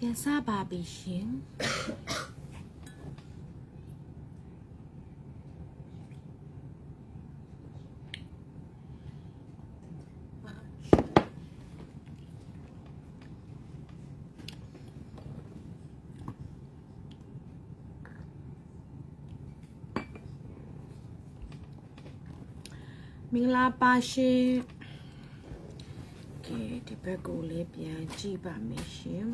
ပြန်စားပါပြီရှင်မင်္ဂလာပါရှင်ကဲဒီဘက်ကိုလည်းပြန်ကြည့်ပါမယ်ရှင်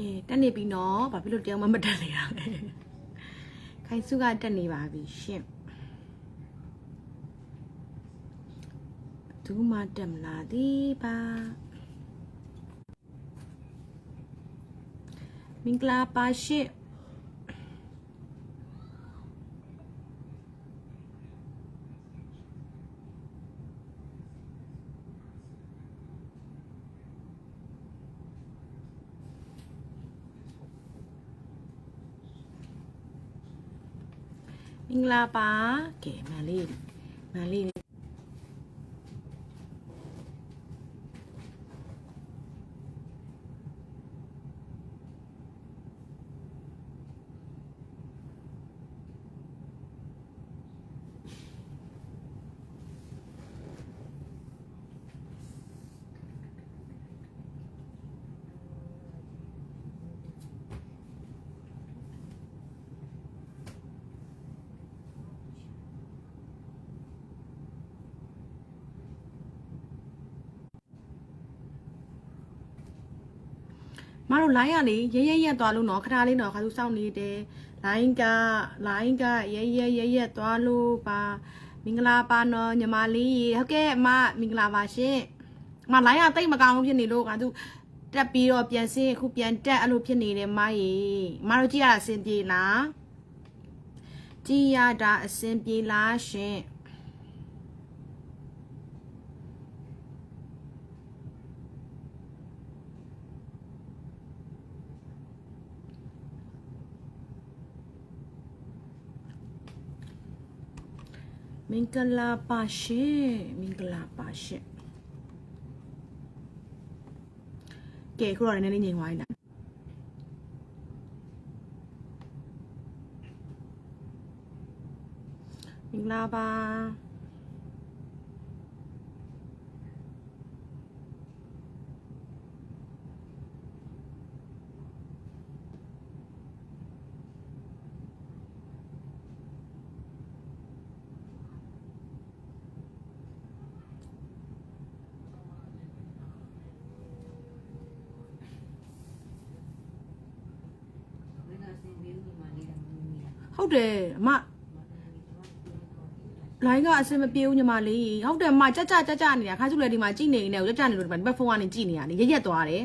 ကဲတက်နေပြီနော်ဘာဖြစ်လို့တရားမှမတက်နေတာလဲခိုင်စုကတက်နေပါပြီရှင့်သူမှတက်မလာသေးပါမင်္ဂလာပါရှင့် မင်္ဂလာပါကဲမန်လေးမန်လေး မတို့ line ကလေရဲရဲရက်သွားလို့နော်ခဏလေးနော်ခါသူစောင့်နေတယ် line က line ကရဲရဲရဲရက်သွားလို့ပါမင်္ဂလာပါနော်ညီမလေးရေဟုတ်ကဲ့အမမင်္ဂလာပါရှင်အမ line ကတိတ်မကောင်းဘူးဖြစ်နေလို့ခါသူတက်ပြီးတော့ပြန်စင်းအခုပြန်တက်အဲ့လိုဖြစ်နေတယ်မရေအမတို့ကြည့်ရတာအဆင်ပြေလားကြည့်ရတာအဆင်ပြေလားရှင် မင်္ဂလာပါရှင်မင်္ဂလာပါရှင်ကဲခုတော့နည်းနည်းငြိမ်သွားပြီလားမင်္ဂလာပါ ဟုတ်တယ်အမလိုင်းကအဆင်မပြေဘူးညီမလေးဟုတ်တယ်အမကြကြကြကြနေတာခါစုလေဒီမှာကြည့်နေနေကြကြနေလို့ဒီမှာဒီဘက်ဖုန်းကနေကြည့်နေရတယ်ရက်ရက်သွားတယ်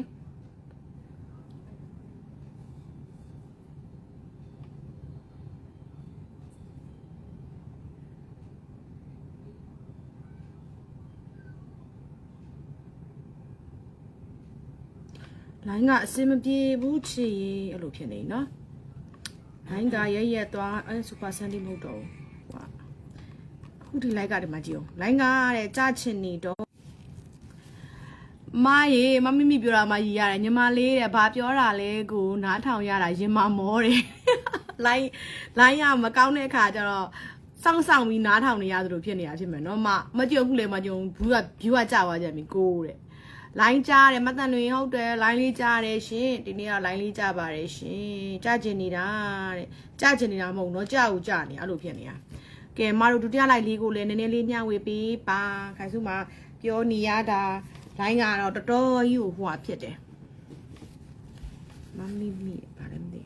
လိုင်းကအဆင်မပြေဘူးချစ်ရေအဲ့လိုဖြစ်နေနော် လိုင်းကရက်ရက်သွားအဲစူပါဆန်ဒီမဟုတ်တော့ဘူးဟာအခုဒီလိုက်ကဒီမှာကြည့်အောင်လိုင်းကတဲ့ကြချင်နေတော့မရေမမမိပြောတာမှရည်ရတယ်ညီမလေးတဲ့ဘာပြောတာလဲကိုနားထောင်ရတာရင်မမောတယ်လိုင်းလိုင်းရမကောင်းတဲ့အခါကျတော့စောင့်ဆောင်ပြီးနားထောင်နေရသလိုဖြစ်နေတာဖြစ်မယ်နော်မမကြုံဘူးလေမကြုံဘူးက view ကကြာသွားကြပြီကိုတဲ့ လိုင်းကြားတယ်မတန်တွေဟုတ်တယ်လိုင်းလေးကြားတယ်ရှင်ဒီနေ့ကလိုင်းလေးကြားပါတယ်ရှင်ကြားကျင်နေတာတဲ့ကြားကျင်နေတာမဟုတ်တော့ကြားဦးကြားနေအဲ့လိုဖြစ်နေတာကဲမတို့ဒုတိယလိုက်လေးကိုလည်းနည်းနည်းလေးညှဝေပေးပါခိုင်စုမှာပြောနေရတာလိုင်းကတော့တော်တော်ကြီးကိုဟိုဟာဖြစ်တယ်မမီမီဗါလည်းမသိ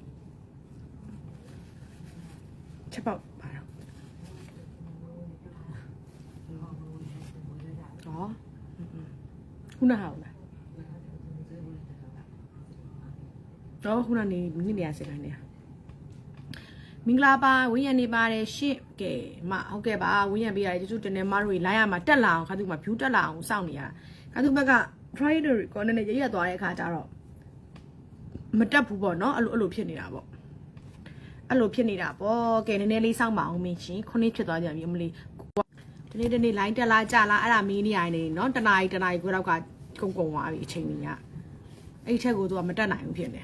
ချက်ပေါက်ပါတော့ဟော ခုနဟာလားတော့ခုနနေနေနေရစလိုက်နေမင်္ဂလာပါဝင်းရံနေပါတယ်ရှင့်ကဲမဟုတ်ကဲ့ပါဝင်းရံပေးရတယ်ကျေးဇူးတင်တယ်မတို့လိုင်းရမှာတက်လာအောင်ခါသူမှာ view တက်လာအောင်စောင့်နေရတာခါသူဘက်က try to record နဲ့ရရသွားတဲ့အခါကျတော့မတက်ဘူးပေါ့နော်အဲ့လိုအဲ့လိုဖြစ်နေတာပေါ့အဲ့လိုဖြစ်နေတာပေါ့ကဲနည်းနည်းလေးစောင့်ပါအောင်မင်းရှင်ခုနှစ်ဖြစ်သွားကြပြီအမလေး ဒီနေ့ဒီနေ့ line တက်လာကြလားအဲ့ဒါမင်းနေရတယ်နော်တနားရီတနားရီကိုတော့ကကုန်းကုန်းသွားပြီအချိန်ကြီးကအဲ့ဒီထက်ကိုသူကမတက်နိုင်ဘူးဖြစ်နေ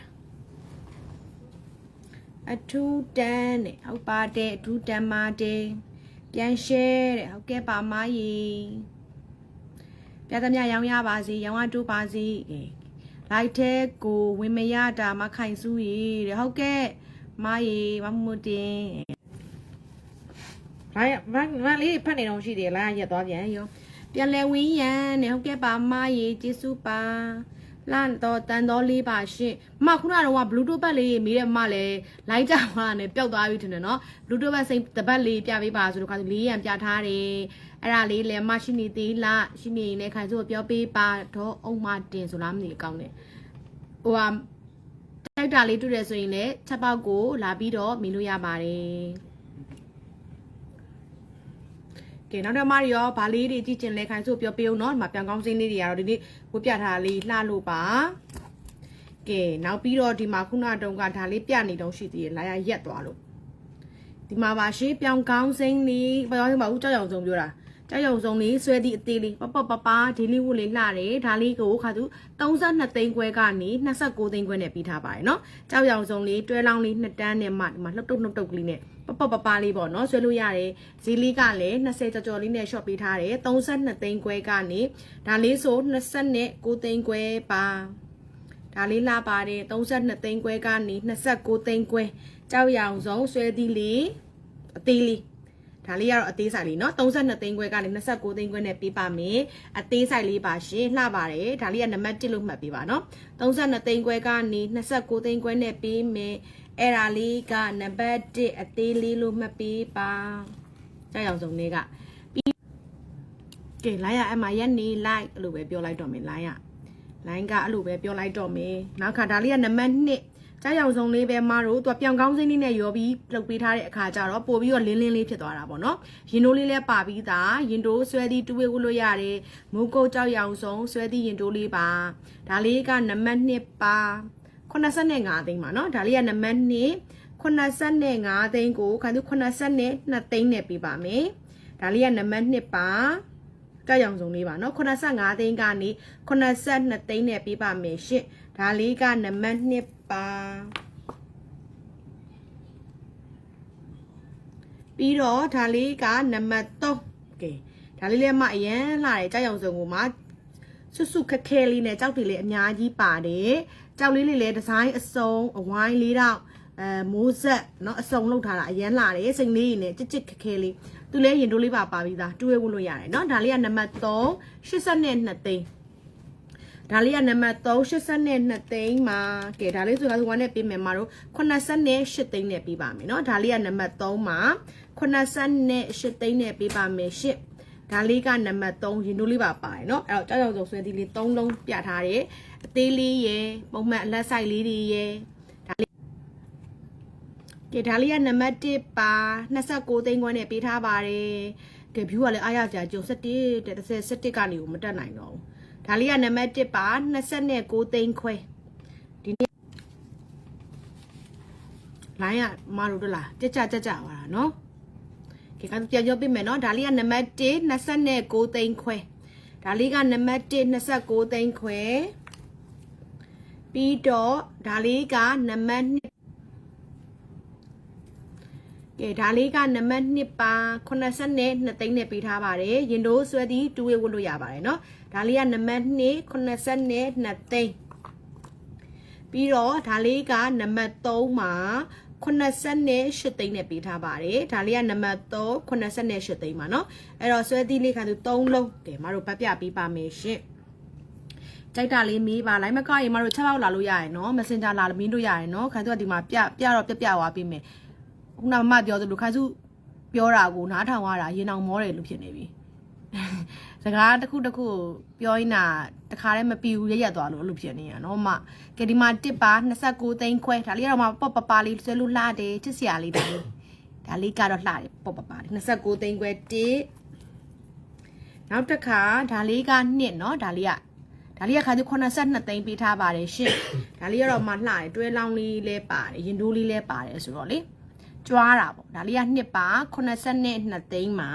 အထူးတန်းနဲ့ဟုတ်ပါတယ်အထူးတန်းပါတယ်ပြန်ရှဲတဲ့ဟုတ်ကဲ့ပါမကြီးပြသမျှရောင်းရပါစေရောင်းရတိုးပါစေကဲလိုက်တဲ့ကိုဝင်မရတာမခိုင်စုရေတဲ့ဟုတ်ကဲ့မရေမမမတင် လိုက်မမလေးဖတ်နေတော့ရှိတယ်လားရက်သွားပြန်ရောပြန်လဲဝင်းရန်နဲ့ဟုတ်ကဲ့ပါမရေကျေးဇူးပါလန့်တော့တန်တော်လေးပါရှင့်မခုနကတော့ Bluetooth ဘက်လေးမိတဲ့မလည်းလိုက်ကြမှာနဲ့ပျောက်သွားပြီထင်တယ်နော် Bluetooth ဘက်စိတ်တပတ်လေးပြပေးပါဆိုတော့ခါလေးရန်ပြထားတယ်အဲ့ဒါလေးလည်းမရှိနေသေးလားရှိနေရင်လည်းခိုင်စုကိုပြောပေးပါတော့အုံမတင်ဆိုလားမသိအကောင်းနဲ့ဟိုဟာတိုက်တာလေးတွေ့တယ်ဆိုရင်လည်းချက်ပေါက်ကိုလာပြီးတော့မြင်လို့ရပါတယ် ကဲနောက်တော့မရီရောဗာလေးတွေကြည့်ချင်လဲခိုင်းဆိုပြောပေးဦးเนาะဒီမှာပြန်ကောင်းစင်းလေးတွေကတော့ဒီနေ့ဝပြထားလေးလှလို့ပါကဲနောက်ပြီးတော့ဒီမှာခုနတုန်းကဒါလေးပြနေတော့ရှိသေးတယ်လာရရက်သွားလို့ဒီမှာပါရှေးပြောင်းကောင်းစင်းလေးပြောင်းစင်းပါဦးကြောက်ရောင်စုံပြောတာ ကြောက်ရုံစုံလေးဆွဲသည့်အသေးလေးပပပပဒီလေးဝတ်လေးလှတယ်ဒါလေးကိုခါသူ32သိန်းခွဲကနေ29သိန်းခွဲနဲ့ပြီးထားပါတယ်နော်ကြောက်ရုံစုံလေးတွဲလောင်းလေးနှစ်တန်းနဲ့မှဒီမှာလှုပ်တုပ်လှုပ်တုပ်ကလေးနဲ့ပပပပလေးပေါ့နော်ဆွဲလို့ရတယ်ဈေးလေးကလည်း20ကြော်ကြော်လေးနဲ့ short ပေးထားတယ်32သိန်းခွဲကနေဒါလေးဆို29သိန်းခွဲပါဒါလေးလှပါတယ်32သိန်းခွဲကနေ29သိန်းခွဲကြောက်ရုံစုံဆွဲသည့်လေးအသေးလေး ဒါလေးကတော့အသေးဆိုင်လေးเนาะ32သိန်းခွဲကနေ29သိန်းခွဲနဲ့ပေးပါမယ်အသေးဆိုင်လေးပါရှင်လှပါတယ်ဒါလေးကနံပါတ်1လို့မှတ်ပေးပါเนาะ32သိန်းခွဲကနေ29သိန်းခွဲနဲ့ပေးမယ်အဲ့ဒါလေးကနံပါတ်1အသေးလေးလို့မှတ်ပေးပါကြောက်ရောင်စုံလေးကပြီးကဲလိုင်းရအမရက်နေလိုက်အဲ့လိုပဲပြောလိုက်တော့မယ်လိုင်းရလိုင်းကအဲ့လိုပဲပြောလိုက်တော့မယ်နောက်ခါဒါလေးကနံပါတ်2 ကြားရောင်စုံလေးပဲမတို့သူကပြောင်ကောင်းစင်းလေးနဲ့ရောပြီးလှုပ်ပေးထားတဲ့အခါကျတော့ပို့ပြီးတော့လင်းလင်းလေးဖြစ်သွားတာပေါ့နော်ရင်တိုးလေးလည်းပါပြီးသားရင်တိုးဆွဲသီးတူဝေဝလို့ရတယ်မူကုတ်ကြောက်ရောင်စုံဆွဲသီးရင်တိုးလေးပါဒါလေးကနံပါတ်2ပါ85သိန်းပါနော်ဒါလေးကနံပါတ်2 85သိန်းကိုခါသူ82သိန်းနဲ့ပြပါမယ်ဒါလေးကနံပါတ်2ပါကြောက်ရောင်စုံလေးပါနော်85သိန်းကနေ82သိန်းနဲ့ပြပါမယ်ရှင့် ဒါလေးကနံပါတ်2ပါပြီးတော့ဒါလေးကနံပါတ်3ကဲဒါလေးလည်းမအရန်လှတယ်ကြောက်ရောင်စုံကိုမှဆွတ်ဆွတ်ခက်ခဲလေးနဲ့ကြောက်တွေလည်းအများကြီးပါတယ်ကြောက်လေးလေးလည်းဒီဇိုင်းအစုံအဝိုင်းလေးတော့အဲမိုးဆက်เนาะအစုံလောက်ထားတာအရန်လှတယ်စိတ်လေးနဲ့ကြစ်ကြစ်ခက်ခဲလေးသူလည်းရင်တိုးလေးပါပါပြီးသားတူးဝဲဝလို့ရတယ်เนาะဒါလေးကနံပါတ်3 82သိန်း ဒါလေးကနံပါတ်3 82သိန်းမှာကဲဒါလေးဆိုတာဆိုကနဲ့ပေးမယ်မှာတော့88သိန်းနဲ့ပေးပါမယ်เนาะဒါလေးကနံပါတ်3မှာ88သိန်းနဲ့ပေးပါမယ်ရှစ်ဒါလေးကနံပါတ်3ရင်တို့လေးပါပါတယ်เนาะအဲ့တော့ကြောက်ကြောက်စုံဆွဲသီးလေး3လုံးပြထားတယ်အသေးလေးရယ်ပုံမှန်အလက်ဆိုင်လေးတွေရယ်ဒါလေးကဲဒါလေးကနံပါတ်1ပါ29သိန်းခွဲနဲ့ပေးထားပါတယ်ကဲ view ကလည်းအားရကြကြုံ17တဲ့30 17ကနေကိုမတက်နိုင်တော့ဘူး ဒါလေးကနံပါတ်1ပါ29သိန်းခွဲဒီနေ့လိုင်းကမတို့တို့လားကြက်ကြကြကြပါတာနော်ကဲကပြန်ပြောပြမယ်နော်ဒါလေးကနံပါတ်1 29သိန်းခွဲဒါလေးကနံပါတ်1 29သိန်းခွဲပြီးတော့ဒါလေးကနံပါတ်2 ကဲဒါလေးကနံပါတ်2ပါ82သိန်းနဲ့ပေးထားပါတယ်ရင်တို့ဆွဲသည်တူဝေဝတ်လို့ရပါတယ်เนาะဒါလေးကနံပါတ်2 82သိန်းပြီးတော့ဒါလေးကနံပါတ်3မှာ88သိန်းနဲ့ပေးထားပါတယ်ဒါလေးကနံပါတ်3 88သိန်းပါเนาะအဲ့တော့ဆွဲသီးလေးခါသူ3လုံးကဲမတို့ပတ်ပြပေးပါမယ်ရှင်ကြိုက်တာလေးမေးပါလိုက်မကောက်ရင်မတို့ချက်ပေါက်လာလို့ရရယ်နော် Messenger လာမင်းတို့ရရယ်နော်ခိုင်သူကဒီမှာပြပြတော့ပြပြသွားပေးမယ် ခုနမမပြောသလိုခိုင်စုပြောတာကိုနားထောင်ရတာရင်အောင်မောတယ်လို့ဖြစ်နေပြီစကားတစ်ခုတစ်ခုပြောရင်တာတခါတည်းမပြီးဘူးရရက်သွားလို့အဲ့လိုဖြစ်နေရနော်မကဲဒီမှာတစ်ပါ29သိန်းခွဲဒါလေးကတော့မှပေါ့ပပလေးဆွဲလို့လှတယ်ချစ်စရာလေးဒါလေးဒါလေးကတော့လှတယ်ပေါ့ပပလေး29သိန်းခွဲတစ်နောက်တစ်ခါဒါလေးကနှစ်နော်ဒါလေးကဒါလေးကခါကျ82သိန်းပေးထားပါတယ်ရှင့်ဒါလေးကတော့မှလှတယ်တွဲလောင်းလေးလဲပါတယ်ရင်တိုးလေးလဲပါတယ်ဆိုတော့လေ ကြွားတာပေါ့ဒါလေးကနှစ်ပါ82သိန်းမှာ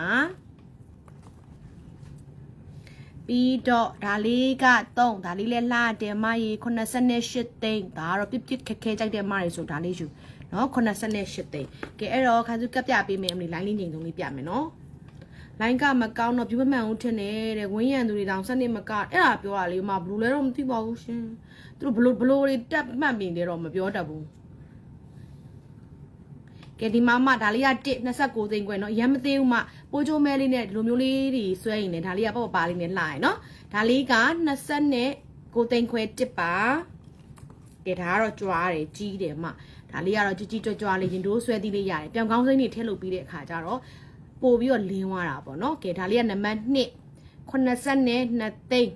ပြီးတော့ဒါလေးက3ဒါလေးလဲလှတယ်မကြီး88သိန်းဒါကတော့ပြစ်ပြစ်ခက်ခဲကြိုက်တဲ့မတွေဆိုဒါလေးယူနော်88သိန်းကဲအဲ့တော့ခါစုကပ်ပြပေးမယ်အမလေးလိုင်းလေးငိန်ဆုံးလေးပြမယ်နော်လိုင်းကမကောင်းတော့ပြမမှန်ဘူးထင်တယ်တဲ့ဝင်းရံသူတွေတောင်စနစ်မကအဲ့ဒါပြောတာလေမဘလူးလဲတော့မသိပါဘူးရှင်သူတို့ဘလို့ဘလို့တွေတက်မှတ်ပြီးတယ်တော့မပြောတတ်ဘူး ကဲဒီမမဒါလေးက1 29သိန်းခွဲเนาะရမ်းမသေးဘူးမပိုးချိုးမဲလေးနဲ့ဒီလိုမျိုးလေးတွေဆွဲရင်လည်းဒါလေးကပေါ့ပါလေးနဲ့လှရယ်เนาะဒါလေးက20နဲ့9သိန်းခွဲ1ပါကဲဒါကတော့ကြွားတယ်ကြီးတယ်မဒါလေးကတော့ကြီးကြီးကြွကြွလေးရင်တိုးဆွဲသီးလေးရတယ်ပြောင်ကောင်းစိမ့်တွေထည့်လုပ်ပြီးတဲ့အခါကျတော့ပို့ပြီးတော့လင်းသွားတာပေါ့နော်ကဲဒါလေးကနံပါတ်2 80နဲ့2သိန်း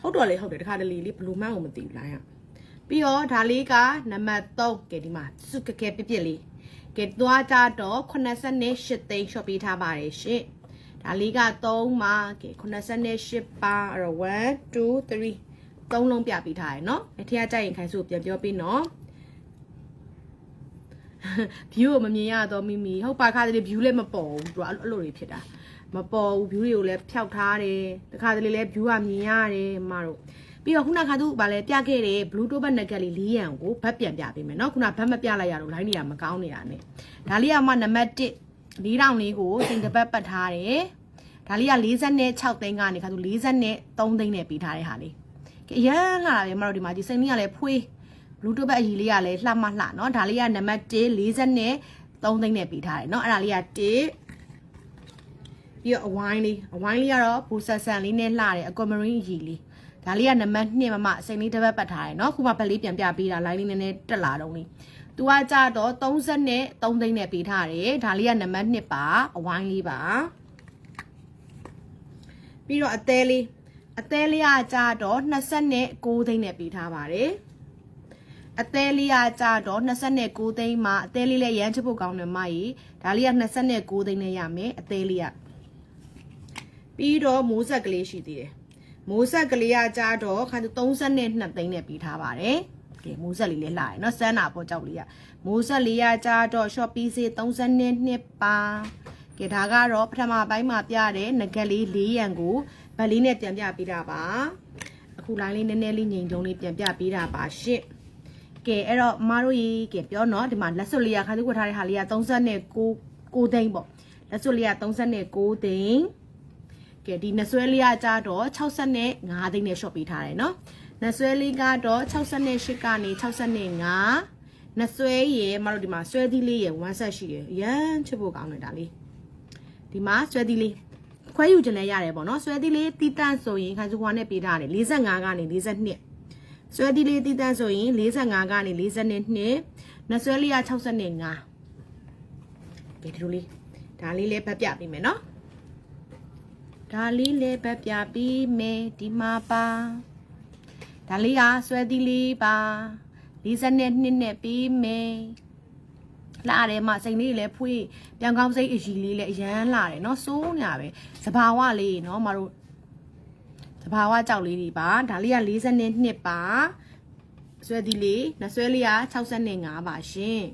ဟုတ်တော့လေဟုတ်တယ်တခါတလေလေးဘလူးမန်းကိုမသိဘူးလားရ ပြီးတော့ဒါလေးကနံပါတ်3ကဲဒီမှာစုကကဲပြပြလေးကဲသွားကြတော့88သိန်း shop ပေးထားပါတယ်ရှင့်ဒါလေးက3မှာကဲ88ပါအဲ့တော့1 2 3သုံးလုံးပြပေးထားရယ်နော်အထက်ကြိုက်ရင်ခိုင်စုပြန်ပြောပေးနော် view ကိုမမြင်ရတော့မိမိဟုတ်ပါခါတလေ view လည်းမပေါ်ဘူးသူကအဲ့လိုတွေဖြစ်တာမပေါ်ဘူး view တွေကိုလည်းဖျောက်ထားတယ်တခါတလေလည်း view ကမြင်ရတယ်မတို့ ပြီးတော့ခုနကသူဗာလဲပြခဲ့တယ် bluetooth ဘတ်နက်ကလေး၄ရန်ကိုဘတ်ပြန်ပြပေးမယ်เนาะခုနဘတ်မပြလိုက်ရတော့ line တွေကမကောင်းနေတာ ਨੇ ဒါလေးကမှနံပါတ်1လေးတောင်လေးကိုစိန်တပတ်ပတ်ထားတယ်ဒါလေးက46သိန်းကနေခါသူ43သိန်းနဲ့ပေးထားတဲ့ဟာလေးကဲအရန်လာတယ်မတို့ဒီမှာဒီစိန်လေးကလည်းဖွေး bluetooth ဘတ်အကြီးလေးကလည်းလှမလှเนาะဒါလေးကနံပါတ်1 40နဲ့3သိန်းနဲ့ပေးထားတယ်เนาะအဲ့ဒါလေးက1ပြီးတော့အဝိုင်းလေးအဝိုင်းလေးကတော့ဘူဆက်ဆန်လေးနဲ့လှတယ်အကွန်မရင်းကြီးလေး ဒါလေးကနံပါတ်2မမအစိမ်လေးတစ်ပတ်ပတ်ထားတယ်เนาะခုမှဘက်လေးပြန်ပြပေးတာ line လေးနည်းနည်းတက်လာတော့လေးသူကကြတော့30နဲ့3သိန်းနဲ့ပေးထားတယ်ဒါလေးကနံပါတ်2ပါအဝိုင်းလေးပါပြီးတော့အသေးလေးအသေးလေးကကြတော့20နဲ့6သိန်းနဲ့ပေးထားပါတယ်အသေးလေးကကြတော့29သိန်းမှာအသေးလေးလည်းရမ်းချဖို့ကောင်းတယ်မကြီးဒါလေးက29သိန်းနဲ့ရမယ်အသေးလေးကပြီးတော့မိုးဆက်ကလေးရှိသေးတယ် မိုးဆက်ကလေးကကြတော့ခါသူ32သိန်းနဲ့ပြီးထားပါတယ်ကဲမိုးဆက်လေးလေးလှရယ်နော်စမ်းတာပေါ့ကြောက်လေးကမိုးဆက်လေးကကြတော့ Shopee စေ32ပါကဲဒါကတော့ပထမပိုင်းမှာပြတဲ့ငကက်လေး၄ရန်ကိုဗတ်လေးနဲ့ပြန်ပြပေးတာပါအခု line လေးနည်းနည်းလေးငိန်တုံးလေးပြန်ပြပေးတာပါရှင့်ကဲအဲ့တော့မတို့ရေကဲပြောနော်ဒီမှာလက်စွပ်လေးကခါသူကထားတဲ့ဟာလေးက39 6သိန်းပေါ့လက်စွပ်လေးက39သိန်း ကဲဒီနဆွဲလေးကကြတော့65သိန်းနဲ့ shop ပေးထားတယ်နော်နဆွဲလေးကတော့68ကနေ65နဆွဲရေမတို့ဒီမှာဆွဲသီးလေးရေ1 set ရှိရယ်ရမ်းချစ်ဖို့ကောင်းတယ်ဒါလေးဒီမှာဆွဲသီးလေးခွဲယူခြင်းလည်းရတယ်ပေါ့နော်ဆွဲသီးလေးတီးတန့်ဆိုရင်ခိုင်စုခွာနဲ့ပေးထားတယ်45ကနေ42ဆွဲသီးလေးတီးတန့်ဆိုရင်45ကနေ42နဆွဲလေးက65ကဲဒီလိုလေးဒါလေးလည်းဖတ်ပြပေးမယ်နော် ဒါလေးလည်းဖတ်ပြပေးမယ်ဒီမှာပါဒါလေးကဆွဲသီးလေးပါ42နှစ်နဲ့ပြီးမယ်လာတယ်မစိန်လေးလည်းဖွေးပြောင်ကောင်းစိတ်အကြီးလေးလည်းအရန်လာတယ်เนาะစိုးညာပဲစဘာဝလေးเนาะမတို့စဘာဝကြောက်လေးတွေပါဒါလေးက42နှစ်ပါဆွဲသီးလေးနဆွဲလေးက65ပါရှင်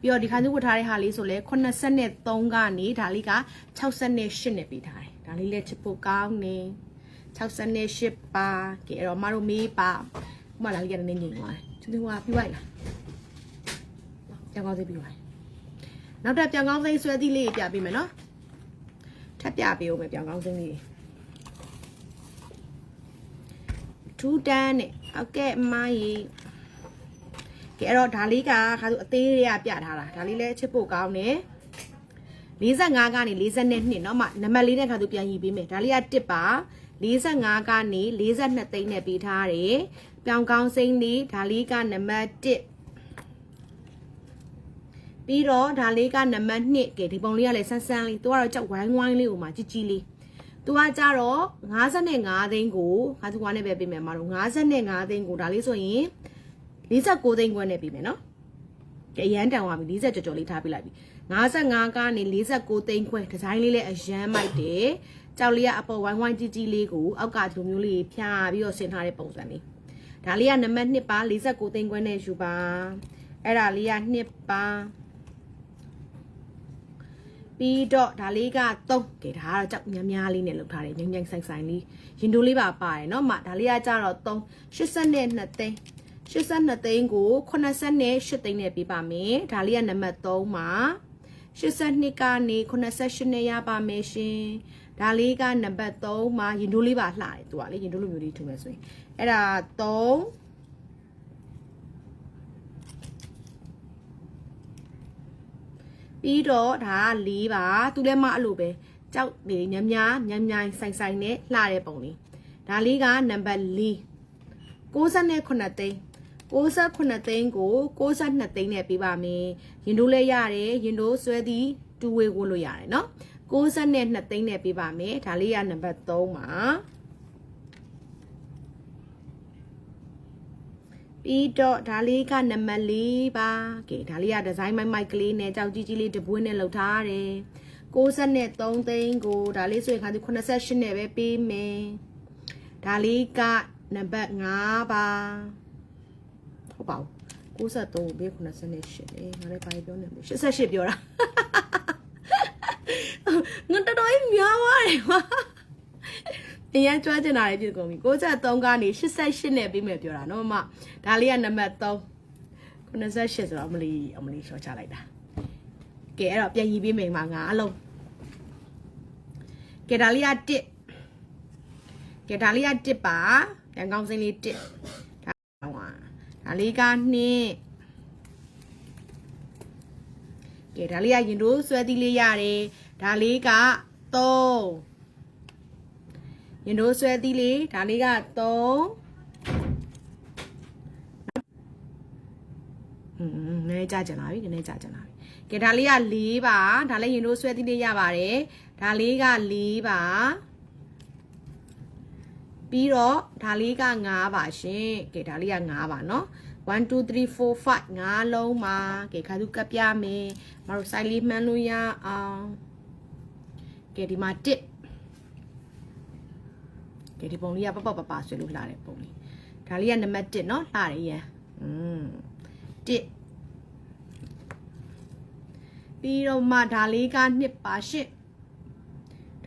ပြီးတော့ဒီခါသူဝတ်ထားတဲ့ဟာလေးဆိုလဲ83ကနေဒါလေးက68နဲ့ပြီးထားတယ် ် ဒါလေးလည်းချစ်ဖို့ကောင်းနေ68ပါကဲအဲ့တော့မတို့မေးပါဥမလာလေးကနေငိမ့်သွားတယ်သူကပြီးသွားပြီလားပြောင်းကောင်းစိတ်ပြီးသွားတယ်နောက်ထပ်ပြောင်းကောင်းစိတ်ဆွဲသီးလေးပြပေးမယ်နော်ထပ်ပြပေးဦးမယ်ပြောင်းကောင်းစိတ်လေးထူတန်းနဲ့ဟုတ်ကဲ့အမကြီးကဲအဲ့တော့ဒါလေးကခါသူအသေးလေးကပြထားတာဒါလေးလည်းချစ်ဖို့ကောင်းတယ် 45ကနေ42เนาะမနံပါတ်လေးနဲ့ခါသူပြန်ယူပေးမယ်ဒါလေးက1ပါ45ကနေ42သိန်းနဲ့ပေးထားတယ်။ပြောင်ကောင်းစိမ့်လေးဒါလေးကနံပါတ်1ပြီးတော့ဒါလေးကနံပါတ်2ကဲဒီပုံလေးကလည်းဆန်းဆန်းလေးသူကတော့ကြောက်ဝိုင်းဝိုင်းလေးကိုမှကြီးကြီးလေးသူကကြတော့55သိန်းကိုဟာသူကနဲ့ပဲပေးမယ်မလို့55သိန်းကိုဒါလေးဆိုရင်49သိန်းခွဲနဲ့ပေးမယ်နော်ကဲအရန်တန်သွားပြီ40ကျော်ကျော်လေးထားပေးလိုက်ပြီ 55ကနေ49သိန်းခွဲဒီဇိုင်းလေးလည်းအရန်မိုက်တယ် ကြောက်လေးကအပေါ်ဝိုင်းဝိုင်းကြီးကြီးလေးကိုအောက်ကဒီလိုမျိုးလေးဖြာပြီးတော့ဆင်ထားတဲ့ပုံစံလေးဒါလေးကနံပါတ်1ပါ49သိန်းခွဲနဲ့ယူပါအဲ့ဒါလေးက2ပါပြီးတော့ဒါလေးက3ကဲဒါကတော့ကြောက်များများလေးနဲ့လုပ်ထားတယ်ညင်ညင်ဆိုင်ဆိုင်လေးရင်တိုးလေးပါပါတယ်เนาะမဒါလေးကကြတော့3 82သိန်း82သိန်းကို88နဲ့8သိန်းနဲ့ပြပါမယ်ဒါလေးကနံပါတ်3မှာ 82ကနေ88နဲ့ရပါမယ်ရှင်ဒါလေးကနံပါတ်3မှာရင်တိုးလေးပါလှတယ်သူကလေရင်တိုးလိုမျိုးလေးထူမယ်ဆိုရင်အဲ့ဒါ3ပြီးတော့ဒါက၄ပါသူလည်းမအဲ့လိုပဲကြောက်နေညများညမ်းမြိုင်ဆိုင်ဆိုင်နဲ့လှတဲ့ပုံလေးဒါလေးကနံပါတ်4 69သိန်း 69သိန်းကို62သိန်းနဲ့ပေးပါမယ်ရင်တို့လည်းရတယ်ရင်တို့ဆွဲသည်တူဝေကိုလို့ရတယ်နော်62သိန်းနဲ့ပေးပါမယ်ဒါလေးကနံပါတ်3ပါပြီးတော့ဒါလေးကနံပါတ်4ပါကဲဒါလေးကဒီဇိုင်းမိုက်မိုက်ကလေးနဲ့ကြောက်ကြီးကြီးလေးတပွင်းနဲ့လှုပ်ထားတယ်63သိန်းကိုဒါလေးဆိုရင်ခါသူ88နဲ့ပဲပေးမယ်ဒါလေးကနံပါတ်5ပါ ဟုတ်ပါဘူး63ဘေး98လေငါလည်းဘာပြောနေလဲ88ပြောတာငါတော်တော်ကြီးများသွားတယ်ကွာအရင်ကြွားကျင်တာလေးဖြစ်ကုန်ပြီ63ကနေ88နဲ့ပြီးမယ်ပြောတာနော်မမဒါလေးကနံပါတ်3 98ဆိုတော့အမလီအမလီရှော့ချလိုက်တာကဲအဲ့တော့ပြန်ရည်ပေးမယ်မှာငါအလုံးကဲဒါလေးက1ကဲဒါလေးက1ပါရန်ကောင်းစင်းလေး1ဒါဟွာ ဒါလေးက2ကဲဒါလေးကရင်တို့ဆွဲသီးလေးရတယ်ဒါလေးက3ရင်တို့ဆွဲသီးလေးဒါလေးက3อืมနည်းကြကြလာပြီနည်းကြကြလာပြီကဲဒါလေးက4ပါဒါလည်းရင်တို့ဆွဲသီးလေးရပါတယ်ဒါလေးက4ပါ ပြီးတော့ဒါလေးက9ပါရှင်ကဲဒါလေးက9ပါเนาะ1 2 3 4 5 5လုံးပါကဲခါသူကပ်ပြမယ်မတို့စိုက်လေးမှန်းလို့ရအောင်ကဲဒီမှာ1ကဲဒီပုံလေးကပပပပဆွဲလို့လှတဲ့ပုံလေးဒါလေးကနံပါတ်1เนาะလှတယ်ရန်อืม1ပြီးတော့မှဒါလေးက2ပါရှစ်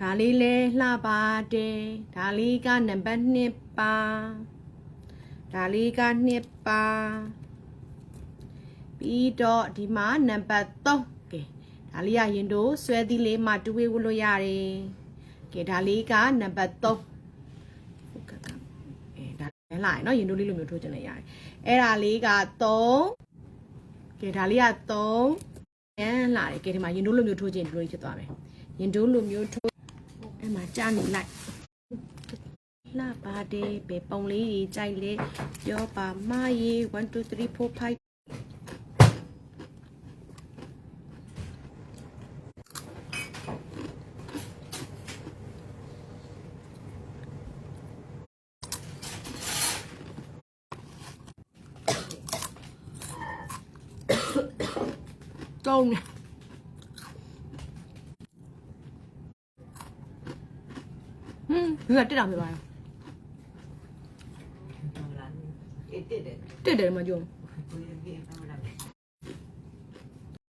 ဒါလေးလဲလှပါတယ်ဒါလေးကနံပါတ်2ပါဒါလေးက2ပါပြီးတော့ဒီမှာနံပါတ်3ကဲဒါလေးကရင်တို့ဆွဲသီးလေးမှတူဝေးဝလို့ရတယ်ကဲဒါလေးကနံပါတ်3ဟုတ်ကဲ့အဲဒါလဲလာရနော်ရင်တို့လေးလိုမျိုးထိုးချင်လိုက်ရတယ်အဲ့ဒါလေးက3ကဲဒါလေးက3ရမ်းလာတယ်ကဲဒီမှာရင်တို့လိုမျိုးထိုးချင်ဒီလိုဖြစ်သွားမယ်ရင်တို့လိုမျိုးထိုး အဲ့မှာကြာနေလိုက်လှပါတယ်ပဲပုံလေးကြီးကြိုက်လေပြောပါမရေ1 2 3 4 5တုံးနေဟင်းဒီကတက်တာပြ ပါရောတက်တယ်တက်တယ်မကြုံ